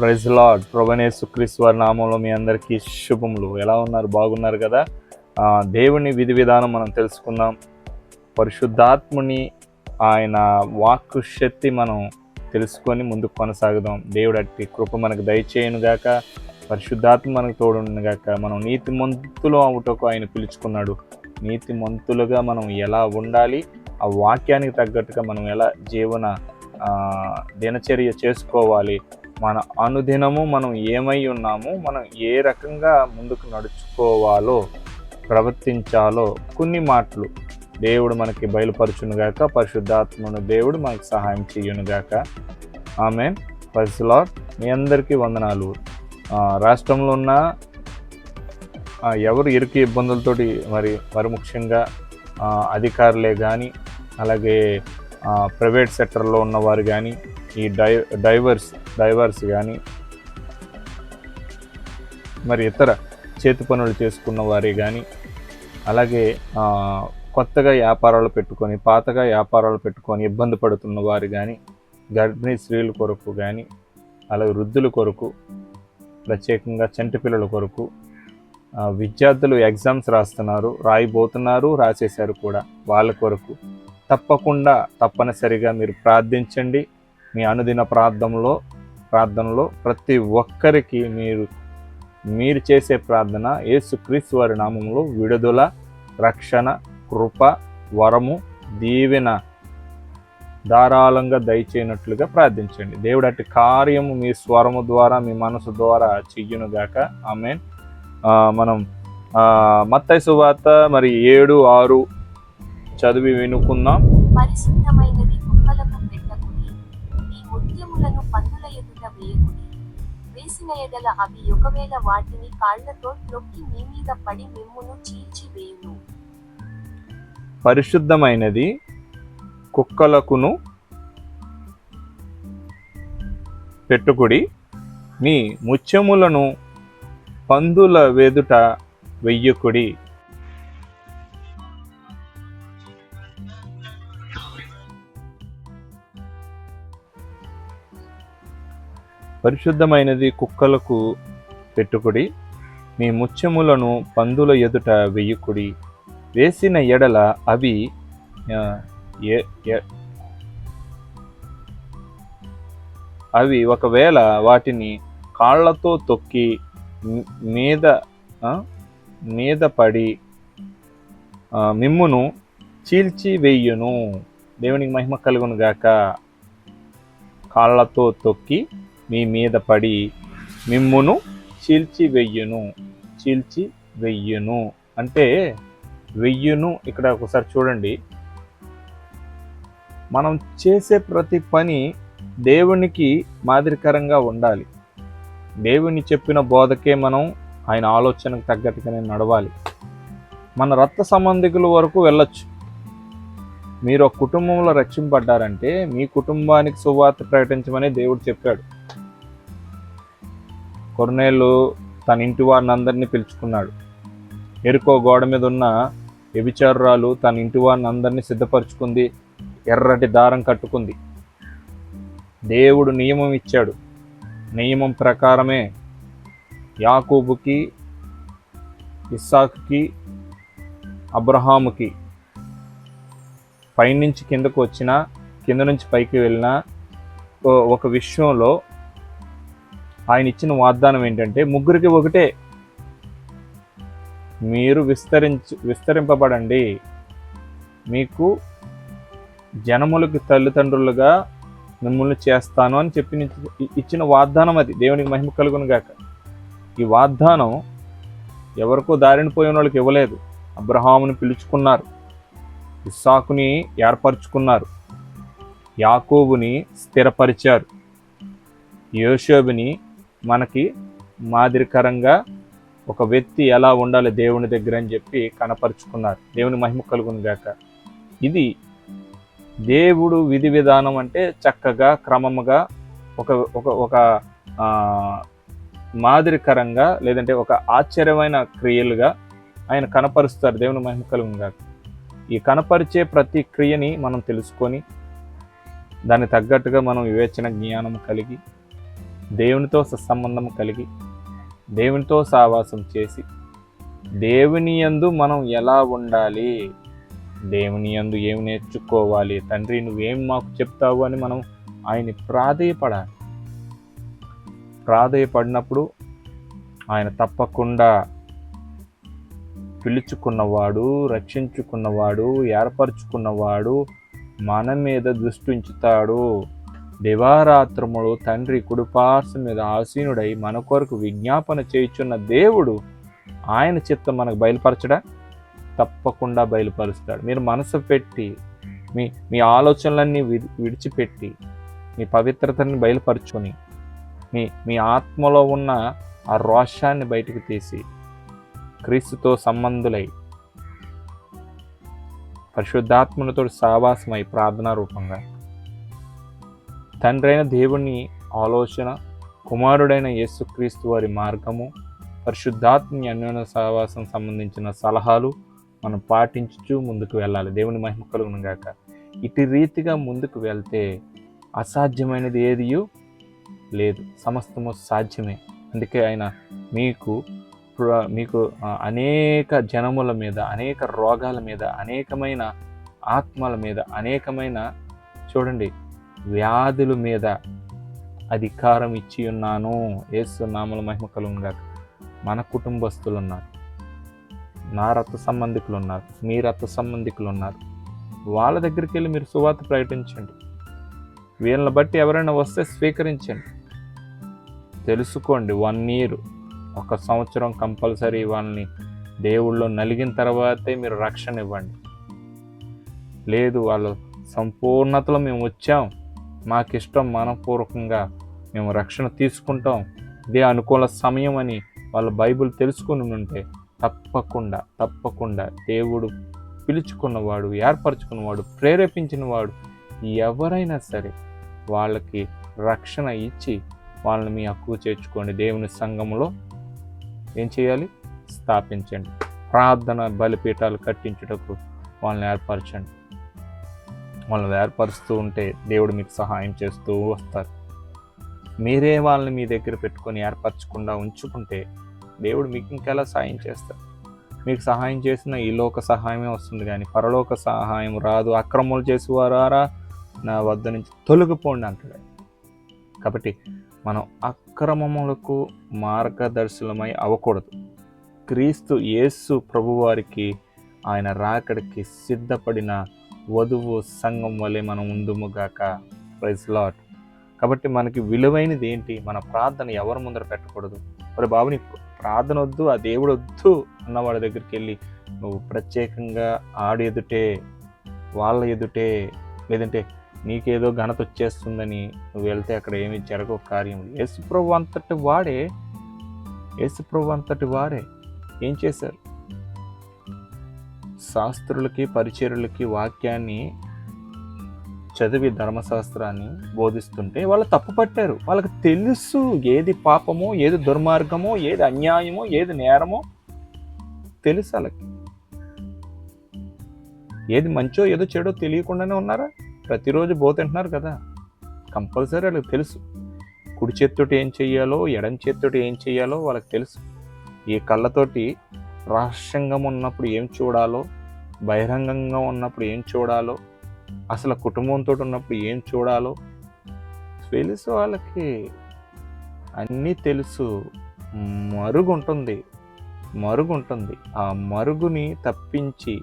Praise lord ప్రభనేసు క్రీశ్వర్ నామంలో మీ అందరికీ శుభములు. ఎలా ఉన్నారు? బాగున్నారు కదా? దేవుని విధి విధానం మనం తెలుసుకుందాం. పరిశుద్ధాత్ముని ఆయన వాక్కు శక్తి మనం తెలుసుకొని ముందుకు కొనసాగుదాం. దేవుడు అట్టి కృప మనకు దయచేయనుగాక పరిశుద్ధాత్మ మనకు తోడును గాక మనం నీతి మంతులు అవుటకు ఆయన పిలుచుకున్నాడు. నీతి మంతులుగా మనం ఎలా ఉండాలి? ఆ వాక్యానికి తగ్గట్టుగా మనం ఎలా జీవన దినచర్య చేసుకోవాలి? మన అనుదినము మనం ఏమై ఉన్నామో మనం ఏ రకంగా ముందుకు నడుచుకోవాలో ప్రవర్తించాలో కొన్ని మాటలు. దేవుడు మనకి బయలుపరచునుగాక పరిశుద్ధాత్మను దేవుడు మనకి సహాయం చేయునుగాక. ఆమె పరిశులాట్ మీ అందరికీ వందనాలు. రాష్ట్రంలో ఉన్న ఎవరు ఇరుకు ఇబ్బందులతోటి మరి మరి ముఖ్యంగా అధికారులే కానీ అలాగే ప్రైవేట్ సెక్టర్లో ఉన్నవారు కానీ ఈ డై డైవర్స్ డైవర్స్ కానీ మరి ఇతర చేతి పనులు చేసుకున్న వారే కానీ అలాగే కొత్తగా వ్యాపారాలు పెట్టుకొని పాతగా వ్యాపారాలు పెట్టుకొని ఇబ్బంది పడుతున్న వారు కానీ గర్భిణీ స్త్రీల కొరకు కానీ అలాగే వృద్ధుల కొరకు ప్రత్యేకంగా చంటి పిల్లల కొరకు విద్యార్థులు ఎగ్జామ్స్ రాస్తున్నారు రాయిపోతున్నారు రాసేశారు కూడా వాళ్ళ కొరకు. తప్పకుండా తప్పనిసరిగా మీరు ప్రార్థించండి. మీ అనుదిన ప్రార్థనలో ప్రార్థనలో ప్రతి ఒక్కరికి మీరు మీరు చేసే ప్రార్థన యేసుక్రీస్తు వారి నామంలో విడుదల రక్షణ కృప వరము దీవెన ధారాళంగా దయచేయనట్లుగా ప్రార్థించండి. దేవుడు అటు కార్యము మీ స్వరము ద్వారా మీ మనసు ద్వారా చెయ్యునుగాక ఆమె మనం ఆ, మత్తయి సువార్త మరి ఏడు ఆరు చదివి వినుకుందాం. వేసిన ఎడల అవి ఒకవేళ వాటిని కాళ్ళతో నొక్కి మీ మీద పడి మిమ్మును చీల్చివేయును పరిశుద్ధమైనది కుక్కలకును పెట్టుకుడి మీ ముత్యములను పందుల వేదుట వెయ్యకుడి. పరిశుద్ధమైనది కుక్కలకు పెట్టుకుడి. మీ ముత్యములను పందుల ఎదుట వెయ్యకుడి వేసిన ఎడల అవి అవి ఒకవేళ వాటిని కాళ్ళతో తొక్కి మీద మీద పడి మిమ్మును చీల్చి వేయును. దేవునికి మహిమ కలుగును గాక. కాళ్ళతో తొక్కి మీ మీద పడి మిమ్మును చీల్చి వెయ్యును చీల్చి వెయ్యును. అంటే వెయ్యును ఇక్కడ ఒకసారి చూడండి. మనం చేసే ప్రతి పని దేవునికి మాదిరికరంగా ఉండాలి. దేవుని చెప్పిన బోధకే మనం ఆయన ఆలోచనకు తగ్గట్టుగానే నడవాలి. మన రక్త సంబంధికుల వరకు వెళ్ళొచ్చు. మీరు ఒక కుటుంబంలో రక్షింపడ్డారంటే మీ కుటుంబానికి సువార్త ప్రకటించమని దేవుడు చెప్పాడు. కొరనేళ్ళు తన ఇంటి వారిని అందరినీ పిలుచుకున్నాడు. ఎరుకో గోడ మీద ఉన్న వ్యభిచారురాలు తన ఇంటి వారిని అందరినీ సిద్ధపరచుకుంది. ఎర్రటి దారం కట్టుకుంది. దేవుడు నియమం ఇచ్చాడు. నియమం ప్రకారమే యాకూబుకి ఇస్సాక్కి అబ్రహాముకి పైనుంచి కిందకు వచ్చిన కింద నుంచి పైకి వెళ్ళిన ఓ- ఒక విషయంలో ఆయన ఇచ్చిన వాగ్దానం ఏంటంటే ముగ్గురికి ఒకటే. మీరు విస్తరించు విస్తరింపబడండి. మీకు జనములకు తల్లిదండ్రులుగా మిమ్మల్ని చేస్తాను అని చెప్పి ఇచ్చిన వాగ్దానం అది. దేవునికి మహిమ కలుగును గాక. ఈ వాగ్దానం ఎవరికో దారిని పోయిన వాళ్ళకి ఇవ్వలేదు. అబ్రహాముని పిలుచుకున్నారు. ఇస్సాకుని ఏర్పరచుకున్నారు. యాకోబుని స్థిరపరిచారు. యోషోబుని మనకి మాదిరికరంగా ఒక వ్యక్తి ఎలా ఉండాలి దేవుని దగ్గర అని చెప్పి కనపరుచుకున్నారు. దేవుని మహిమ కలుగునుగాక ఇది దేవుడు విధి విధానం అంటే చక్కగా క్రమముగా ఒక ఒక ఒక మాదిరికరంగా లేదంటే ఒక ఆశ్చర్యమైన క్రియలుగా ఆయన కనపరుస్తారు. దేవుని మహిమ కలుగునుగాక ఈ కనపరిచే ప్రతి క్రియని మనం తెలుసుకొని దానికి తగ్గట్టుగా మనం వివేచన జ్ఞానం కలిగి దేవునితో సత్సంబంధం కలిగి దేవునితో సావాసం చేసి దేవుని యందు మనం ఎలా ఉండాలి? దేవుని యందు ఏమి నేర్చుకోవాలి? తండ్రి నువ్వేం మాకు చెప్తావు అని మనం ఆయన్ని ప్రాధేయపడాలి. ప్రాధేయపడినప్పుడు ఆయన తప్పకుండా పిలుచుకున్నవాడు రక్షించుకున్నవాడు ఏర్పరచుకున్నవాడు మన మీద దృష్టి ఉంచుతాడు. దివారాత్రములు తండ్రి కుడిపార్శ్వ మీద ఆసీనుడై మన కొరకు విజ్ఞాపన చేయుచున్న దేవుడు ఆయన చిత్తం మనకు బయలుపరచడా? తప్పకుండా బయలుపరుస్తాడు. మీరు మనసు పెట్టి మీ మీ ఆలోచనలన్నీ విడి విడిచిపెట్టి మీ పవిత్రతని బయలుపరుచుకొని మీ మీ ఆత్మలో ఉన్న ఆ రోషాన్ని బయటకు తీసి క్రీస్తుతో సంబంధులై పరిశుద్ధాత్మలతో సావాసమై ప్రార్థనా రూపంగా తండ్రైన దేవుని ఆలోచన కుమారుడైన యేసుక్రీస్తు వారి మార్గము పరిశుద్ధాత్మని అన్యోన్య సహవాసం సంబంధించిన సలహాలు మనం పాటించుచూ ముందుకు వెళ్ళాలి. దేవుని మహిమ కలుగునుగాక ఇటు రీతిగా ముందుకు వెళ్తే అసాధ్యమైనది ఏది లేదు. సమస్తము సాధ్యమే. అందుకే ఆయన మీకు మీకు అనేక జనముల మీద అనేక రోగాల మీద అనేకమైన ఆత్మల మీద అనేకమైన చూడండి వ్యాధుల మీద అధికారం ఇచ్చి ఉన్నాను. ఏసు నామల మహిమ కలుగుగా మన కుటుంబస్తులు ఉన్నారు నా రక్త సంబంధికులు ఉన్నారు మీ రక్త సంబంధికులు ఉన్నారు వాళ్ళ దగ్గరికి వెళ్ళి మీరు సువార్త ప్రకటించండి. వీళ్ళని బట్టి ఎవరైనా వస్తే స్వీకరించండి. తెలుసుకోండి వన్ ఇయర్ ఒక సంవత్సరం కంపల్సరీ వాళ్ళని దేవుళ్ళు నలిగిన తర్వాతే మీరు రక్షణ ఇవ్వండి. లేదు వాళ్ళు సంపూర్ణతలో మేము వచ్చాం. మాకు ఇష్టం మనపూర్వకంగా మేము రక్షణ తీసుకుంటాం. ఇదే అనుకూల సమయం అని వాళ్ళు బైబిల్ తెలుసుకుని ఉంటే తప్పకుండా తప్పకుండా దేవుడు పిలుచుకున్నవాడు ఏర్పరచుకున్నవాడు ప్రేరేపించినవాడు ఎవరైనా సరే వాళ్ళకి రక్షణ ఇచ్చి వాళ్ళని మీ హక్కు చేర్చుకోండి. దేవుని సంఘంలో ఏం చేయాలి? స్థాపించండి. ప్రార్థన బలిపీఠాలు కట్టించుటకు వాళ్ళని ఏర్పరచండి. వాళ్ళని ఏర్పరుస్తూ ఉంటే దేవుడు మీకు సహాయం చేస్తూ వస్తారు. మీరే వాళ్ళని మీ దగ్గర పెట్టుకొని ఏర్పరచకుండా ఉంచుకుంటే దేవుడు మీకు ఇంకెలా సహాయం చేస్తారు? మీకు సహాయం చేసిన ఈ లోక సహాయమే వస్తుంది కానీ పరలోక సహాయం రాదు. అక్రమాలు చేసేవారారా నా వద్ద నుంచి తొలగిపోండి అంటాడు కాబట్టి మనం అక్రమములకు మార్గదర్శనమై అవ్వకూడదు. క్రీస్తు యేసు ప్రభువారికి ఆయన రాకడికి సిద్ధపడిన వధువు సంఘం వలె మనం ఉందుముగాక ప్రైజ్ లాట్ కాబట్టి మనకి విలువైనది ఏంటి? మన ప్రార్థన ఎవరి ముందర పెట్టకూడదు? మరి బాబుని ప్రార్థన వద్దు ఆ దేవుడు వద్దు అన్నవాడి దగ్గరికి వెళ్ళి నువ్వు ప్రత్యేకంగా ఆడు ఎదుటే వాళ్ళ ఎదుటే లేదంటే నీకేదో ఘనత వచ్చేస్తుందని నువ్వు వెళ్తే అక్కడ ఏమి జరగవు కార్యం యేసుప్రభు అంతటి వాడే యేసుప్రభు అంతటి వారే ఏం చేశారు? శాస్త్రులకి పరిచరులకి వాక్యాన్ని చదివి ధర్మశాస్త్రాన్ని బోధిస్తుంటే వాళ్ళు తప్పు పట్టారు. వాళ్ళకి తెలుసు ఏది పాపమో ఏది దుర్మార్గమో ఏది అన్యాయమో ఏది నేరమో తెలుసు వాళ్ళకి. ఏది మంచో ఏదో చెడో తెలియకుండానే ఉన్నారా? ప్రతిరోజు బోతింటున్నారు కదా. కంపల్సరీ వాళ్ళకి తెలుసు. కుడి చేత్తోటి ఏం చెయ్యాలో ఎడం చేత్తోటి ఏం చెయ్యాలో వాళ్ళకి తెలుసు. ఈ కళ్ళతోటి రహస్యంగా ఉన్నప్పుడు ఏం చూడాలో బహిరంగంగా ఉన్నప్పుడు ఏం చూడాలో అసలు కుటుంబంతో ఉన్నప్పుడు ఏం చూడాలో తెలుసు వాళ్ళకి అన్నీ తెలుసు. మరుగు ఉంటుంది మరుగు ఉంటుంది ఆ మరుగుని తప్పించి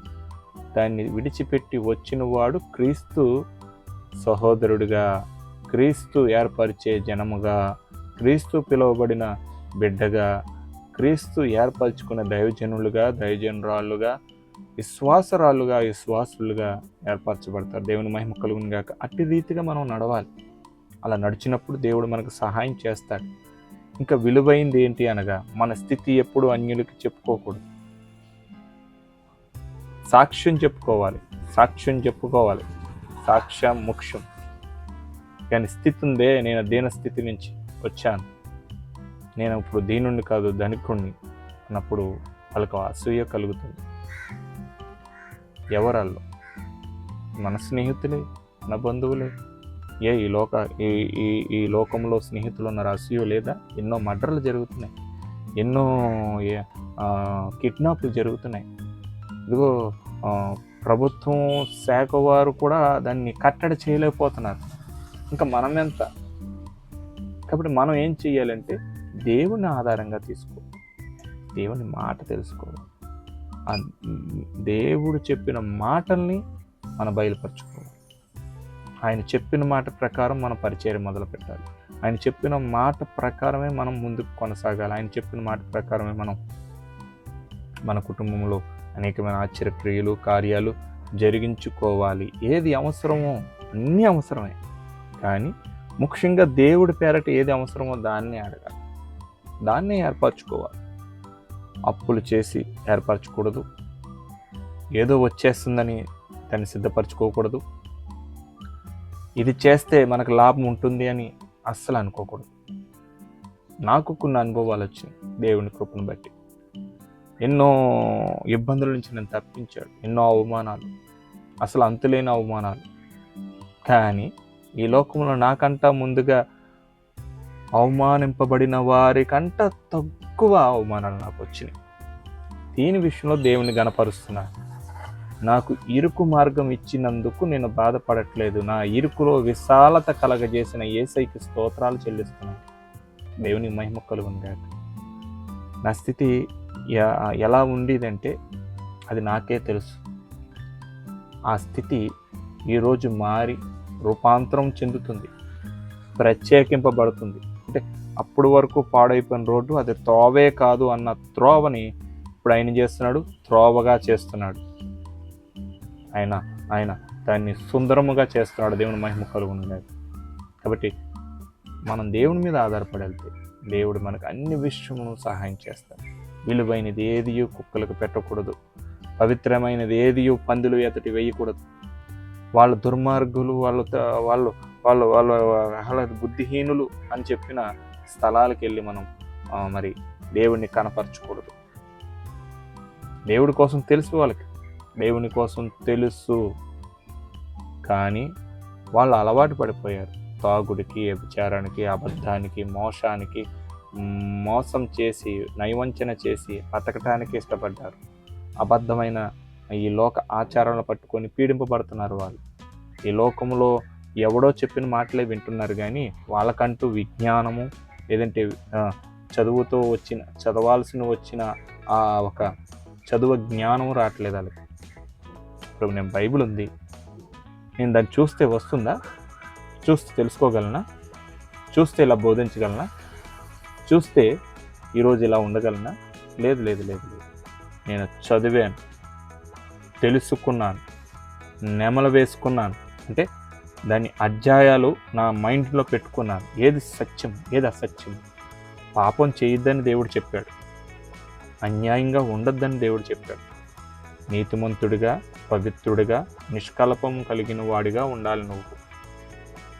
దాన్ని విడిచిపెట్టి వచ్చిన వాడు క్రీస్తు సహోదరుడిగా క్రీస్తు ఏర్పరిచే జనముగా క్రీస్తు పిలువబడిన బిడ్డగా క్రీస్తు ఏర్పరచుకున్న దైవజనులుగా దైవజనురాళ్ళుగా విశ్వాసరాలుగా విశ్వాసులుగా ఏర్పరచబడతారు. దేవుని మహిమ కలుగును గాక. అట్టి రీతిగా మనం నడవాలి. అలా నడిచినప్పుడు దేవుడు మనకు సహాయం చేస్తాడు. ఇంకా విలువైంది ఏంటి అనగా మన స్థితి ఎప్పుడు అన్యులకి చెప్పుకోకూడదు. సాక్ష్యం చెప్పుకోవాలి. సాక్ష్యం చెప్పుకోవాలి. సాక్ష్యం ముఖ్యం. కానీ స్థితి ఉందే నేను దీన స్థితి నుంచి వచ్చాను. నేను ఇప్పుడు దీనుణ్ణి కాదు ధనికుణ్ణి అన్నప్పుడు వాళ్ళకు అసూయ కలుగుతుంది. ఎవరల్లో? మన స్నేహితులే? మన బంధువులే? ఏ ఈ లోక ఈ ఈ ఈ లోకంలో స్నేహితులు ఉన్న రసీయు లేదా? ఎన్నో మర్డర్లు జరుగుతున్నాయి. ఎన్నో కిడ్నాప్లు జరుగుతున్నాయి. ఇదిగో ప్రభుత్వం శాఖ వారు కూడా దాన్ని కట్టడి చేయలేకపోతున్నారు. ఇంకా మనం ఎంత? కాబట్టి మనం ఏం చేయాలంటే దేవుని ఆధారంగా తీసుకో దేవుని మాట తెలుసుకోవాలి. ఆ దేవుడు చెప్పిన మాటల్ని మనం బయలుపరచుకోవాలి. ఆయన చెప్పిన మాట ప్రకారం మన పరిచయం మొదలు పెట్టాలి ఆయన చెప్పిన మాట ప్రకారమే మనం ముందుకు కొనసాగాలి. ఆయన చెప్పిన మాట ప్రకారమే మనం మన కుటుంబంలో అనేకమైన ఆశ్చర్యక్రియలు కార్యాలు జరిగించుకోవాలి. ఏది అవసరమో అన్నీ అవసరమే. కానీ ముఖ్యంగా దేవుడి పేరట ఏది అవసరమో దాన్ని అడగాలి. దాన్నే ఏర్పరచుకోవాలి. అప్పులు చేసి ఏర్పరచకూడదు. ఏదో వచ్చేస్తుందని దాన్ని సిద్ధపరచుకోకూడదు. ఇది చేస్తే మనకు లాభం ఉంటుంది అని అస్సలు అనుకోకూడదు. నాకు కొన్ని అనుభవాలు వచ్చినాయి దేవుని కృపను బట్టి. ఎన్నో ఇబ్బందుల నుంచి నేను తప్పించాడు. ఎన్నో అవమానాలు. అసలు అంతులేని అవమానాలు. కానీ ఈ లోకంలో నాకంటా ముందుగా అవమానింపబడిన వారికంట ఎక్కువ అవమానాలు నాకు వచ్చినాయి. దీని విషయంలో దేవుని గనపరుస్తున్నాను నాకు ఇరుకు మార్గం ఇచ్చినందుకు నేను బాధపడట్లేదు. నా ఇరుకులో విశాలత కలగజేసిన ఏసైకి స్తోత్రాలు చెల్లిస్తున్నాను దేవుని మహిమ కలుగుందాక నా స్థితి ఎలా ఉండేదంటే అది నాకే తెలుసు. ఆ స్థితి ఈరోజు మారి రూపాంతరం చెందుతుంది. ప్రత్యేకింపబడుతుంది. అంటే అప్పుడు వరకు పాడైపోయిన రోడ్డు అది త్రోవే కాదు అన్న త్రోవని ఇప్పుడు ఆయన చేస్తున్నాడు? త్రోవగా చేస్తున్నాడు. ఆయన ఆయన దాన్ని సుందరముగా చేస్తున్నాడు. దేవుని మహిమ కలుగును కాబట్టి మనం దేవుని మీద ఆధారపడి దేవుడు మనకు అన్ని విషయములను సహాయం చేస్తాడు. విలువైనది ఏది కుక్కలకు పెట్టకూడదు. పవిత్రమైనది ఏది పందులు ఎతటి వేయకూడదు. వాళ్ళ దుర్మార్గులు వాళ్ళు వాళ్ళు వాళ్ళు వాళ్ళ వాళ్ళ బుద్ధిహీనులు అని చెప్పిన స్థలాలకు వెళ్ళి మనం మరి దేవుణ్ణి కనపరచకూడదు. దేవుడి కోసం తెలుసు వాళ్ళకి. దేవుని కోసం తెలుసు. కానీ వాళ్ళు అలవాటు పడిపోయారు. తాగుడికి వ్యభిచారానికి అబద్ధానికి మోసానికి మోసం చేసి నైవంచన చేసి బతకటానికి ఇష్టపడ్డారు. అబద్ధమైన ఈ లోక ఆచారాలను పట్టుకొని పీడింపబడుతున్నారు వాళ్ళు. ఈ లోకంలో ఎవడో చెప్పిన మాటలే వింటున్నారు కానీ వాళ్ళకంటూ విజ్ఞానము లేదంటే చదువుతో వచ్చిన చదవాల్సిన వచ్చిన ఆ ఒక చదువు జ్ఞానం రావట్లేదు వాళ్ళకి. ఇప్పుడు నేను బైబిల్ ఉంది. నేను దాన్ని చూస్తే వస్తుందా? చూస్తే తెలుసుకోగలనా? చూస్తే ఇలా బోధించగలనా? చూస్తే ఈరోజు ఇలా ఉండగలనా? లేదు లేదు లేదు లేదు. నేను చదివాను. తెలుసుకున్నాను నెమలు వేసుకున్నాను అంటే దాని అధ్యాయాలు నా మైండ్లో పెట్టుకున్నాను. ఏది సత్యం ఏది అసత్యం? పాపం చేయొద్దని దేవుడు చెప్పాడు. అన్యాయంగా ఉండొద్దని దేవుడు చెప్పాడు. నీతిమంతుడిగా పవిత్రుడిగా నిష్కల్పం కలిగిన వాడిగా ఉండాలి నువ్వు.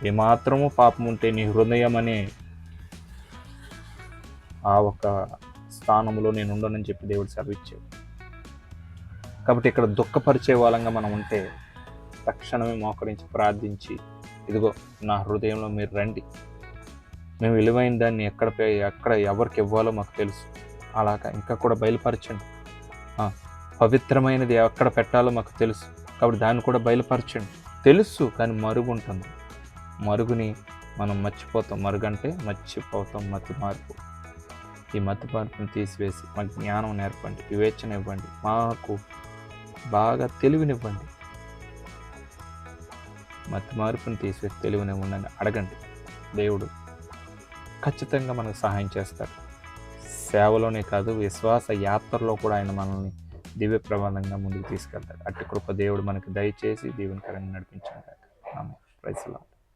ఏమాత్రము పాపం ఉంటే నీ హృదయం అనే ఆ ఒక స్థానంలో నేను ఉండనని చెప్పి దేవుడు సెలవిచ్చాడు. కాబట్టి ఇక్కడ దుఃఖపరిచే వాళ్ళంగా మనం ఉంటే తక్షణమే మోకరించి ప్రార్థించి ఇదిగో నా హృదయంలో మీరు రండి. మేము విలువైన దాన్ని ఎక్కడ పే- ఎక్కడ ఎవరికి ఇవ్వాలో మాకు తెలుసు. అలాగా ఇంకా కూడా బయలుపరచండి. పవిత్రమైనది ఎక్కడ పెట్టాలో మాకు తెలుసు. కాబట్టి దాన్ని కూడా బయలుపరచండి. తెలుసు కానీ మరుగు ఉంటుంది. మరుగుని మనం మర్చిపోతాం. మరుగంటే మర్చిపోతాం. మతి మార్పు. ఈ మతి మార్పును తీసివేసి మాకు జ్ఞానం నేర్పండి. వివేచన ఇవ్వండి. మాకు బాగా తెలివినివ్వండి. మతి మార్పుని తీసివేసి తెలివినివ్వండి అడగండి. దేవుడు ఖచ్చితంగా మనకు సహాయం చేస్తాడు. సేవలోనే కాదు విశ్వాస యాత్రలో కూడా ఆయన మనల్ని దివ్య ప్రమాదంగా ముందుకు తీసుకెళ్తాడు. అట్టి కృప దేవుడు మనకి దయచేసి దీవెనకరంగా నడిపించాడు. ఆమె